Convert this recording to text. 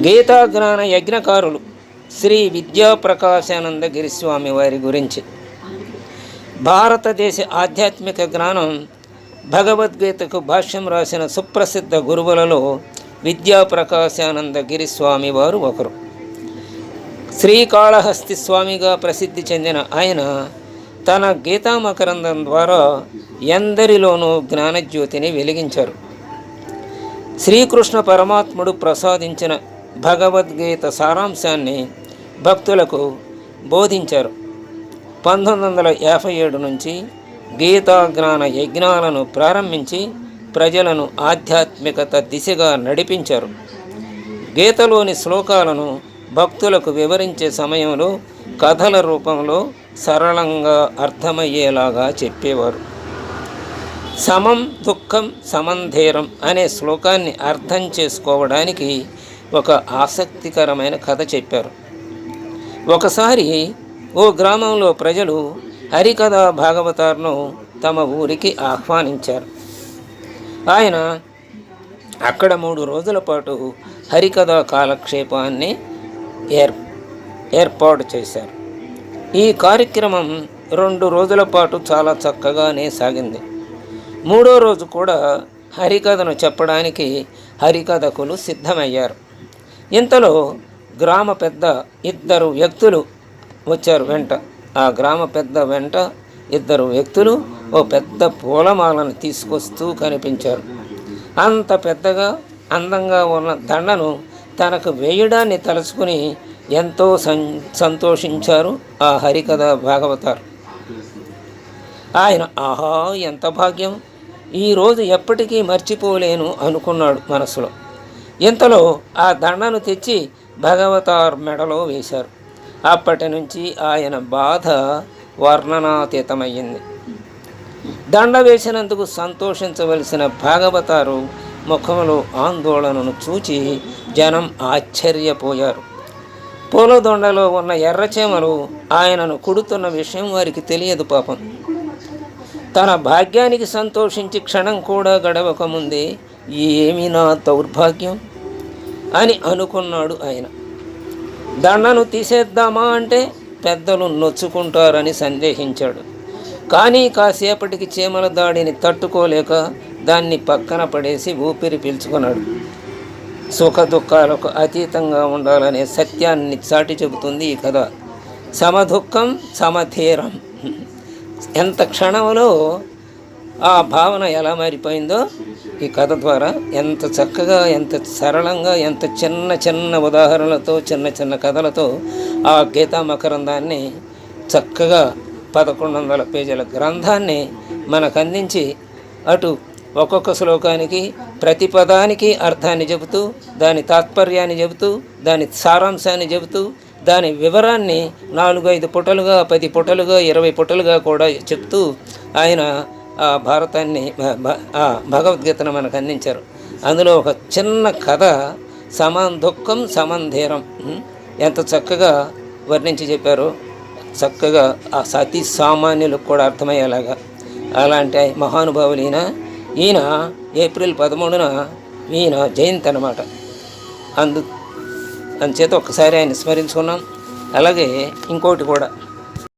గీతాజ్ఞాన యజ్ఞకారులు శ్రీ విద్యాప్రకాశానంద గిరిస్వామి వారి గురించి. భారతదేశ ఆధ్యాత్మిక జ్ఞానం భగవద్గీతకు భాష్యం రాసిన సుప్రసిద్ధ గురువులలో విద్యాప్రకాశానంద గిరిస్వామి వారు ఒకరు. శ్రీకాళహస్తి స్వామిగా ప్రసిద్ధి చెందిన ఆయన తన గీతామకరందం ద్వారా ఎందరిలోనూ జ్ఞానజ్యోతిని వెలిగించారు. శ్రీకృష్ణ పరమాత్ముడు ప్రసాదించిన భగవద్గీత సారాంశాన్ని భక్తులకు బోధించారు. పంతొమ్మిది వందల యాభై ఏడు నుంచి గీతాజ్ఞాన యజ్ఞాలను ప్రారంభించి ప్రజలను ఆధ్యాత్మికత దిశగా నడిపించారు. గీతలోని శ్లోకాలను భక్తులకు వివరించే సమయంలో కథల రూపంలో సరళంగా అర్థమయ్యేలాగా చెప్పేవారు. సమం దుఃఖం సమంధేరం అనే శ్లోకాన్ని అర్థం చేసుకోవడానికి ఒక ఆసక్తికరమైన కథ చెప్పారు. ఒకసారి ఓ గ్రామంలో ప్రజలు హరికథ భాగవతార్ను తమ ఊరికి ఆహ్వానించారు. ఆయన అక్కడ మూడు రోజుల పాటు హరికథ కాలక్షేపాన్ని ఏర్ ఏర్పాటు చేశారు. ఈ కార్యక్రమం రెండు రోజుల పాటు చాలా చక్కగానే సాగింది. మూడో రోజు కూడా హరికథను చెప్పడానికి హరికథకులు సిద్ధమయ్యారు. ఇంతలో గ్రామ పెద్ద ఇద్దరు వ్యక్తులు వచ్చారు వెంట. ఆ గ్రామ పెద్ద వెంట ఇద్దరు వ్యక్తులు ఓ పెద్ద పూలమాలను తీసుకొస్తూ కనిపించారు. అంత పెద్దగా అందంగా ఉన్న దండను తనకు వేయడాన్ని తలుచుకుని ఎంతో సం సంతోషించారు ఆ హరికథ భాగవతారు. ఆయన ఆహా ఎంత భాగ్యం! ఈరోజు ఎప్పటికీ మర్చిపోలేను అనుకున్నాడు మనసులో. ఇంతలో ఆ దండను తెచ్చి భగవతార్ మెడలో వేశారు. అప్పటి నుంచి ఆయన బాధ వర్ణనాతీతమయ్యింది. దండ వేసినందుకు సంతోషించవలసిన భాగవతారు ముఖంలో ఆందోళనను చూచి జనం ఆశ్చర్యపోయారు. పూలదొండలో ఉన్న ఎర్రచేమలు ఆయనను కుడుతున్న విషయం వారికి తెలియదు పాపం. తన భాగ్యానికి సంతోషించి క్షణం కూడా గడవకముందే ఏమి నా దౌర్భాగ్యం? అని అనుకున్నాడు ఆయన. దండను తీసేద్దామా అంటే పెద్దలు నొచ్చుకుంటారని సందేహించాడు. కానీ కాసేపటికి చీమల దాడిని తట్టుకోలేక దాన్ని పక్కన పడేసి ఊపిరి పీల్చుకున్నాడు. సుఖ దుఃఖాలకు అతీతంగా ఉండాలనే సత్యాన్ని చాటి చెబుతుంది ఈ కథ. సమదుఃఖం సమధీరం. ఎంత క్షణంలో ఆ భావన ఎలా మారిపోయిందో ఈ కథ ద్వారా ఎంత చక్కగా ఎంత సరళంగా ఎంత చిన్న చిన్న ఉదాహరణలతో చిన్న చిన్న కథలతో ఆ గీతా మకరందాన్ని చక్కగా పదకొండు వందల పేజీల గ్రంథాన్ని మనకు అందించి అటు ఒక్కొక్క శ్లోకానికి ప్రతి పదానికి అర్థాన్ని చెబుతూ దాని తాత్పర్యాన్ని చెబుతూ దాని సారాంశాన్ని చెబుతూ దాని వివరాన్ని నాలుగు ఐదు పుటలుగా పది పుటలుగా ఇరవై పుటలుగా కూడా చెప్తూ ఆయన భారతాన్ని భ- భ- భగవద్గీతను మనకు అందించారు. అందులో ఒక చిన్న కథ సమాన్ దుఃఖం సమంధీరం ఎంత చక్కగా వర్ణించి చెప్పారు. చక్కగా ఆ సతీ సామాన్యులకు కూడా అర్థమయ్యేలాగా. అలాంటి మహానుభావులు ఈయన ఈయన ఏప్రిల్ పదమూడున ఈయన జయంతి అనమాట అందు అందుచేత ఒక్కసారి ఆయన స్మరించుకున్నాం. అలాగే ఇంకోటి కూడా.